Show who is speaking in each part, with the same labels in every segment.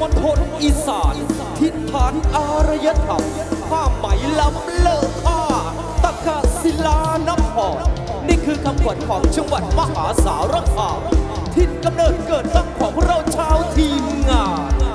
Speaker 1: มณฑลอีสาน ทิศฐานอารยธรรมผ้าไหมล้ำเลิศค่าตะกาศิลานับพรนี่คือคำขวัญของจังหวัดมหาสารคามทิศกำเนิดเกิดตั้งของเราชาวทีมงาน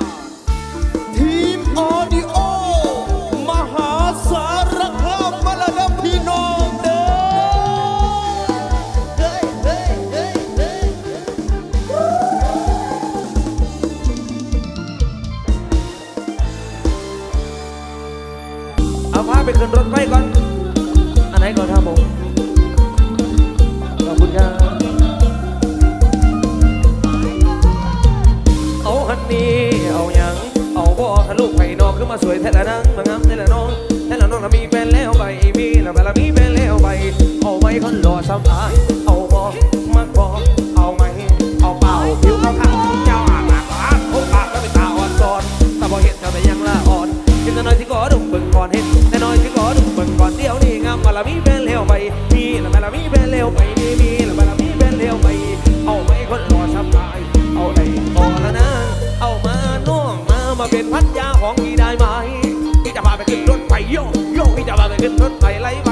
Speaker 2: ขึ้นรถไฟไล่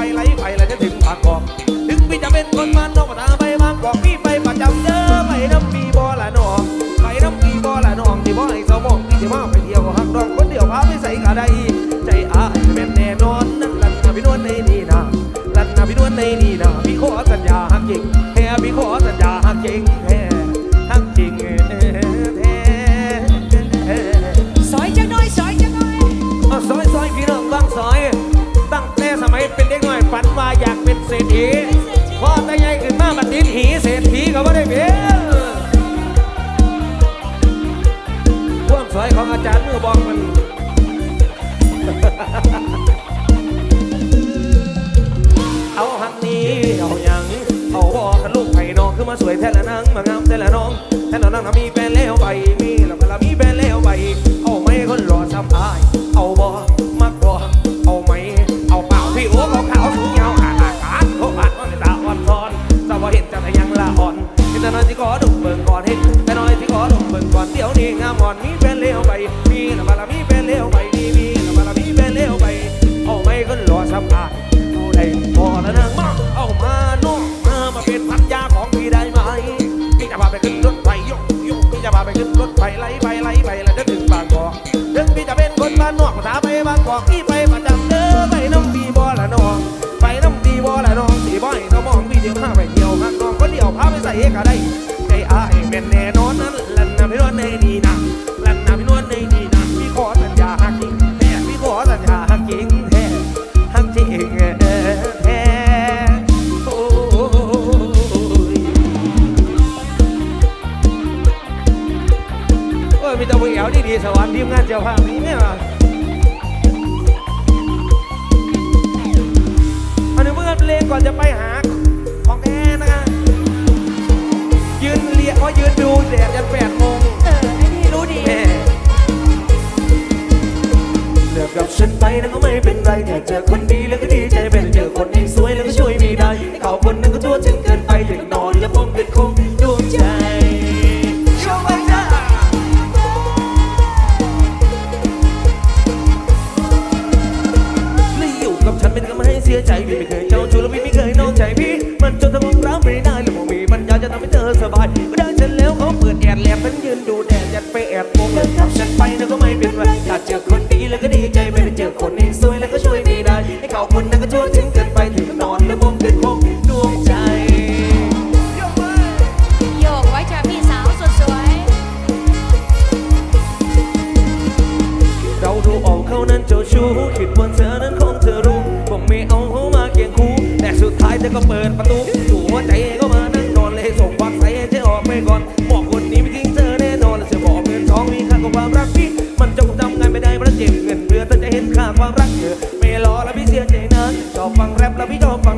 Speaker 2: นว่าอยากเป็นเศรษฐีพ่อแต่ใหญ่ขึ้นมาบัดนี้หีเศรษฐีเขาไม่ได้เป็นความสวยของอาจารย์มือบอกมันเอาหันนี้เอาอย่างเอาบอกกันลูกไผ่น้องขึ้นมาสวยแท้ละนังมางามแท้ละน้องแท้ละนังทำมีแฟนแล้วไปมี จ้าภาพนี้เนี่ยอันนี้เพื่อนเลงก่อนจะไปหาของแท้นะคะยืนเลียว่ายืนดูแดดยันแป ใจไม่ เปิดประตูอยู่หัวใจก็มานั่งนอนเลยส่งความใสให้เธอออกไปก่อน บอกคนนี้ไม่ทิ้งเธอแน่นอนเธอบอกเงินทองมีค่าของความรักพี่ มันจะคงทำงานไม่ได้พระเจ็บเงินเพื่อเธอจะเห็นค่าความรักเธอไม่รอแล้วพี่เสียใจนะชอบฟังแรปแล้วพี่ชอบฟัง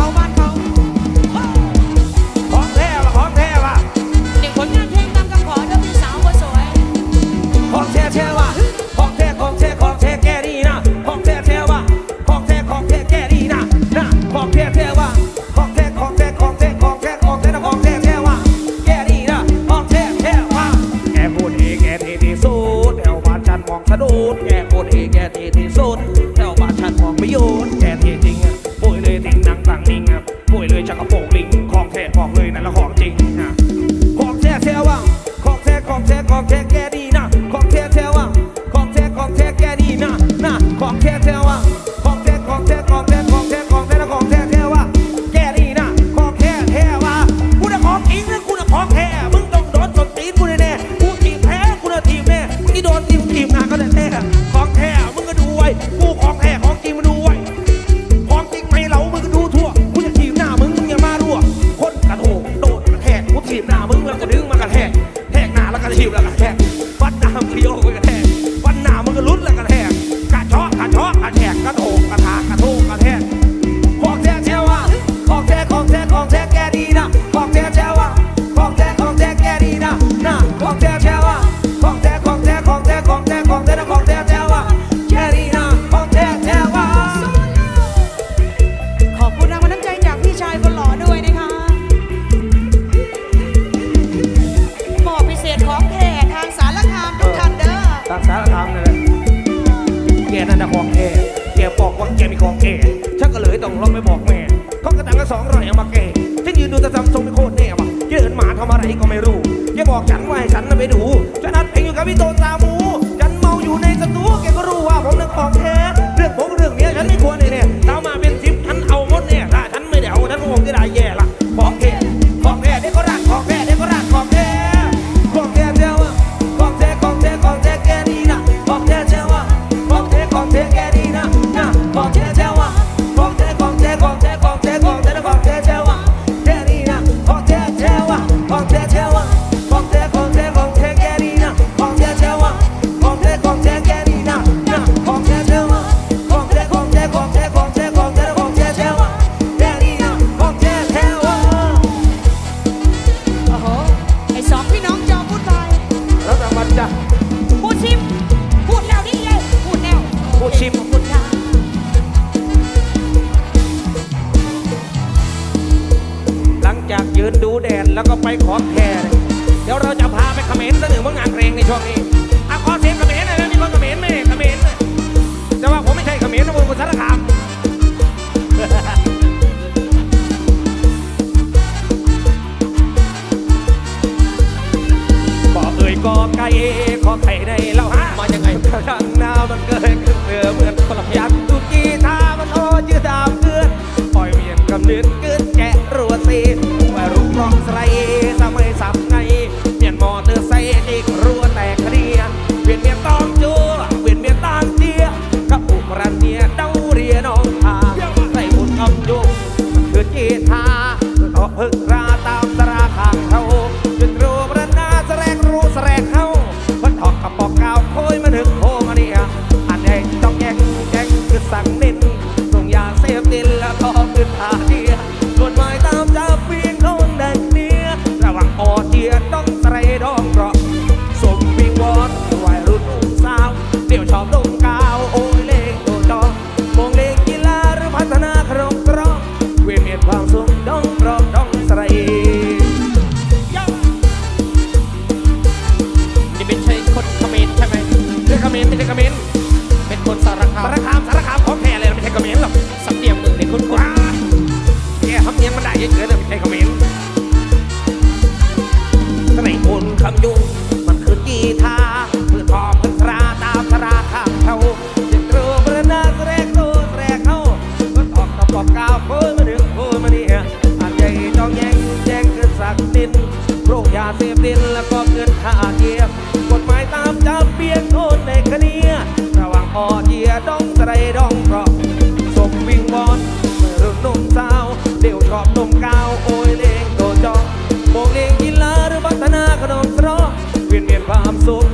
Speaker 2: เของแท้ว่ะของแท้ว่ะเด็กผลงา
Speaker 3: น
Speaker 2: เพลงตกระขอเด้อ
Speaker 3: พี่สาวคนสวย
Speaker 2: ของแท้แท้ว่ะของแท้ของแท้ของแท้แกดีนะของแท้แท้ว่ะของแท้ของแท้แกดีนะนะของแท้แท้ว่ะของแท้ของแท้ของแท้ของแท้ของแท้แท้แก่ดีนะของแท้แท้ว่ะแกพูดเองแกเท่ที่สุดแอวหวานจันมองสะดุดแกพูดเองแก
Speaker 3: เท่ที่สุด
Speaker 2: get ข้ากระตังก็สองรอยเอามาแก่ฉันยืนดูแต่ซ้ำทรงไม่โคตรแน่ว่ะเดินมาทำอะไรก็ไม่รู้แกบอกฉันว่าให้ฉันไปดูฉันนัดเองอยู่กับพี่โตตาหมูฉันเมาอยู่ในสตูแกก็รู้ว่าผมนึกออกแท้เรื่องผมเรื่องเนี้ยฉันไม่ควรเของแท้เล
Speaker 3: ย
Speaker 2: เดี๋ยวเราจะพาไปเขมรซะหนึ่งว่างานเพลงในช่วงนี้อะขอเสียงเขมรหน่อยนะมีคนเขมรไหมเขมรแต่ว่าผมไม่ใช่เขมรนะผมคนสารคามบอกเอ่ยกอไก่ขอไข่ในเล่า
Speaker 1: มายังไง
Speaker 2: เราะดังนาวมันเกิดขึ้นเมื่อเหมือนคนละยักษ์ตุกีท่ามันโอยืดดาวเกลือปล่อยเวียนกำเนิดเกิน ถ้าเกียบกฎหมายตามจับเบี้ยนโทษในคเนียระวังออเกียดองตราดองเพราะสมวิงบอลเรื่อนมสาวเดี่ยวชอบนมกาวโอ้ยเลงโตจองโมงเลงกีฬาหรือพัฒนาขนมสรอเวียนเวียนความสุข